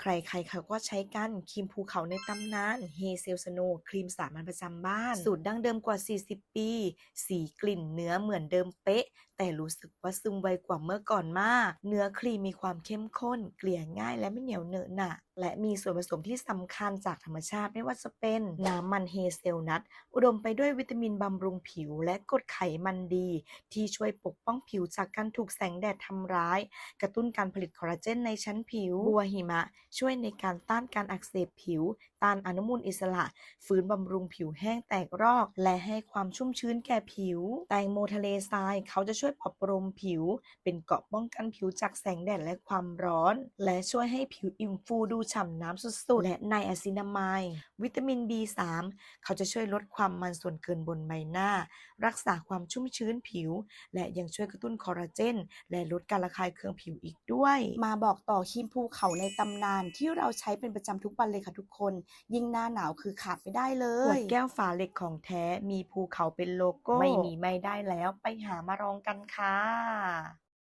ใครๆเขาก็ใช้กันครีมภูเขาในตำนานเฮเซลสโนครีมสามัญประจำบ้าน สูตรดั้งเดิมกว่า 40 ปี สีกลิ่นเนื้อเหมือนเดิมเป๊ะ แต่รู้สึกว่าซึมไวกว่าเมื่อก่อนมาก เนื้อครีมมีความเข้มข้น เกลี่ยง่ายและไม่เหนียวเหนอะหนะและมีส่วนผสมที่สำคัญจากธรรมชาติไม่ว่าจะเป็นน้ำมันเฮเซลนัทอุดมไปด้วยวิตามินบำรุงผิว และกรดไขมันดี ที่ช่วยปกป้องผิวจากการถูกแสงแดดทำร้าย กระตุ้นการผลิตคอลลาเจนในชั้นผิวบัวหิมะช่วยในการต้านการอักเสบผิว ต้านอนุมูลอิสระ ฟื้นบำรุงผิวแห้งแตกรอก และให้ความชุ่มชื้นแก่ผิว แตงโมทะเลทรายเขาจะช่วยปรับประโลมผิว เป็นเกราะป้องกันผิวจากแสงแดดและความร้อน และช่วยให้ผิวอิ่มฟูดูฉ่ำน้ำสุดๆ และไนอะซินามายวิตามิน B3 เขาจะช่วยลดความมันส่วนเกินบนใบหน้า รักษาความชุ่มชื้นผิว และยังช่วยกระตุ้นคอลลาเจน และลดการระคายเคืองผิวอีกด้วย มาบอกต่อครีมภูเขาในตำนานที่เราใช้เป็นประจำทุกวันเลยค่ะทุกคน ยิ่งหน้าหนาวคือขาดไม่ได้เลขวยดแก้วฝาเหล็กของแท้มีภูเขาเป็นโลโก้ ไม่มีไม่ได้แล้วไปหามาลองกันค่ะ